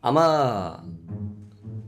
아마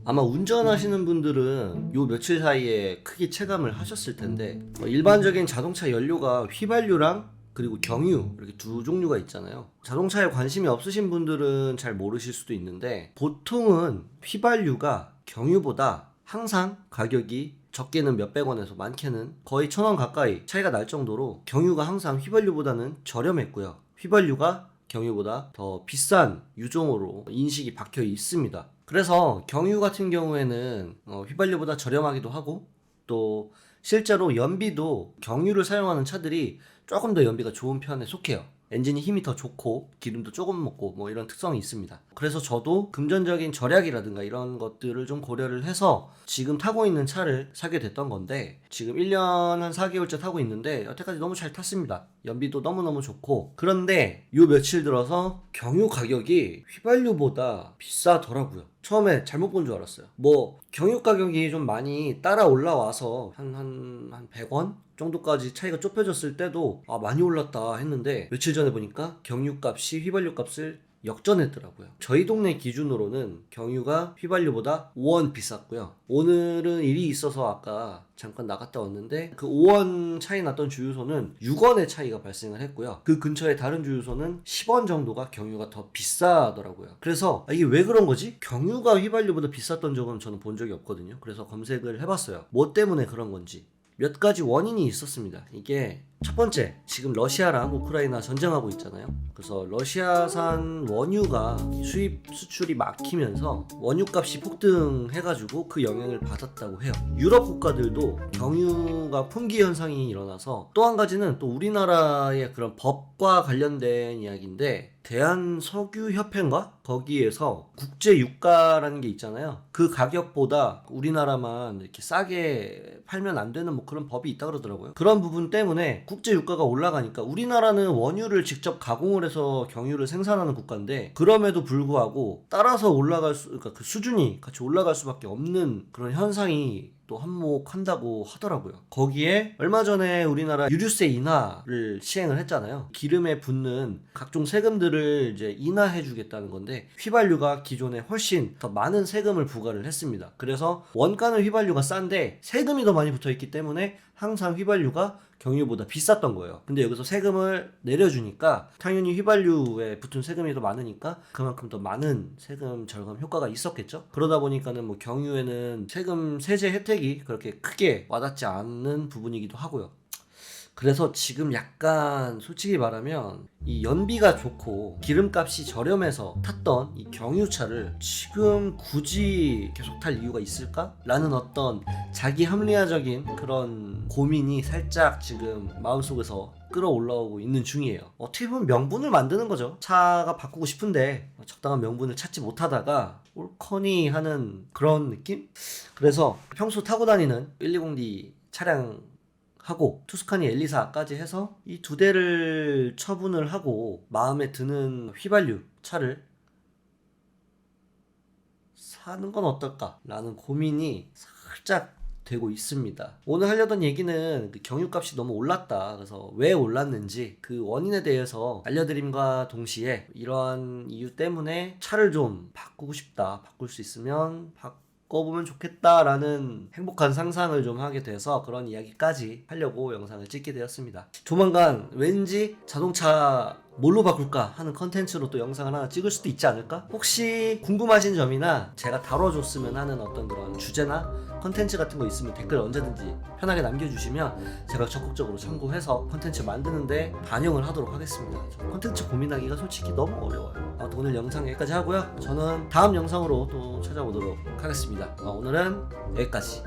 아마 운전하시는 분들은 요 며칠 사이에 크게 체감을 하셨을 텐데 어, 일반적인 자동차 연료가 휘발유랑 그리고 경유 이렇게 두 종류가 있잖아요. 자동차에 관심이 없으신 분들은 잘 모르실 수도 있는데 보통은 휘발유가 경유보다 항상 가격이 적게는 몇백 원에서 많게는 거의 천 원 가까이 차이가 날 정도로 경유가 항상 휘발유보다는 저렴했고요. 휘발유가 경유보다 더 비싼 유종으로 인식이 박혀 있습니다. 그래서 경유 같은 경우에는 어, 휘발유보다 저렴하기도 하고 또 실제로 연비도 경유를 사용하는 차들이 조금 더 연비가 좋은 편에 속해요. 엔진이 힘이 더 좋고 기름도 조금 먹고 뭐 이런 특성이 있습니다. 그래서 저도 금전적인 절약이라든가 이런 것들을 좀 고려를 해서 지금 타고 있는 차를 사게 됐던 건데 지금 1년 한 4개월째 타고 있는데 여태까지 너무 잘 탔습니다. 연비도 너무너무 좋고 그런데 요 며칠 들어서 경유 가격이 휘발유보다 비싸더라고요. 처음에 잘못 본 줄 알았어요. 뭐 경유 가격이 좀 많이 따라 올라와서 한한 한 100원 정도까지 차이가 좁혀졌을 때도 아 많이 올랐다 했는데 며칠 전에 보니까 경유 값이 휘발유 값을 역전했더라고요. 저희 동네 기준으로는 경유가 휘발유보다 5원 비쌌고요. 오늘은 일이 있어서 아까 잠깐 나갔다 왔는데 그 5원 차이 났던 주유소는 6원의 차이가 발생을 했고요. 그 근처에 다른 주유소는 10원 정도가 경유가 더 비싸더라고요. 그래서 아, 이게 왜 그런 거지? 경유가 휘발유보다 비쌌던 적은 저는 본 적이 없거든요. 그래서 검색을 해봤어요. 뭐 때문에 그런 건지. 몇 가지 원인이 있었습니다. 이게 첫 번째, 지금 러시아랑 우크라이나 전쟁하고 있잖아요. 그래서 러시아산 원유가 수입 수출이 막히면서 원유 값이 폭등해가지고 그 영향을 받았다고 해요. 유럽 국가들도 경유가 품귀 현상이 일어나서 또 한 가지는 또 우리나라의 그런 법과 관련된 이야기인데 대한석유협회인가? 거기에서 국제 유가라는 게 있잖아요. 그 가격보다 우리나라만 이렇게 싸게 팔면 안 되는 뭐 그런 법이 있다 그러더라고요. 그런 부분 때문에 국제 유가가 올라가니까 우리나라는 원유를 직접 가공을 해서 경유를 생산하는 국가인데 그럼에도 불구하고 따라서 올라갈 수, 그러니까 그 수준이 같이 올라갈 수밖에 없는 그런 현상이 또 한몫한다고 하더라고요. 거기에 얼마 전에 우리나라 유류세 인하를 시행을 했잖아요. 기름에 붙는 각종 세금들을 이제 인하해 주겠다는 건데 휘발유가 기존에 훨씬 더 많은 세금을 부과를 했습니다. 그래서 원가는 휘발유가 싼데 세금이 더 많이 붙어 있기 때문에 항상 휘발유가 경유보다 비쌌던 거예요. 근데 여기서 세금을 내려주니까 당연히 휘발유에 붙은 세금이 더 많으니까 그만큼 더 많은 세금 절감 효과가 있었겠죠. 그러다 보니까는 뭐 경유에는 세금 세제 혜택이 그렇게 크게 와닿지 않는 부분이기도 하고요. 그래서 지금 약간 솔직히 말하면 이 연비가 좋고 기름값이 저렴해서 탔던 이 경유차를 지금 굳이 계속 탈 이유가 있을까? 라는 어떤 자기 합리화적인 그런 고민이 살짝 지금 마음속에서 끌어올라오고 있는 중이에요. 어떻게 보면 명분을 만드는 거죠. 차가 바꾸고 싶은데 적당한 명분을 찾지 못하다가 옳거니 하는 그런 느낌? 그래서 평소 타고 다니는 120D 차량 하고 투스카니 엘리사까지 해서 이 두 대를 처분을 하고 마음에 드는 휘발유 차를 사는 건 어떨까라는 고민이 살짝 되고 있습니다. 오늘 하려던 얘기는 그 경유값이 너무 올랐다. 그래서 왜 올랐는지 그 원인에 대해서 알려드림과 동시에 이러한 이유 때문에 차를 좀 바꾸고 싶다. 바꿀 수 있으면 바 꿔보면 좋겠다라는 행복한 상상을 좀 하게 돼서 그런 이야기까지 하려고 영상을 찍게 되었습니다. 조만간 왠지 자동차 뭘로 바꿀까 하는 컨텐츠로 또 영상을 하나 찍을 수도 있지 않을까? 혹시 궁금하신 점이나 제가 다뤄줬으면 하는 어떤 그런 주제나 컨텐츠 같은 거 있으면 댓글 언제든지 편하게 남겨주시면 제가 적극적으로 참고해서 컨텐츠 만드는데 반영을 하도록 하겠습니다. 저 컨텐츠 고민하기가 솔직히 너무 어려워요. 아무튼 오늘 영상 여기까지 하고요. 저는 다음 영상으로 또 찾아오도록 하겠습니다. 어, 오늘은 여기까지.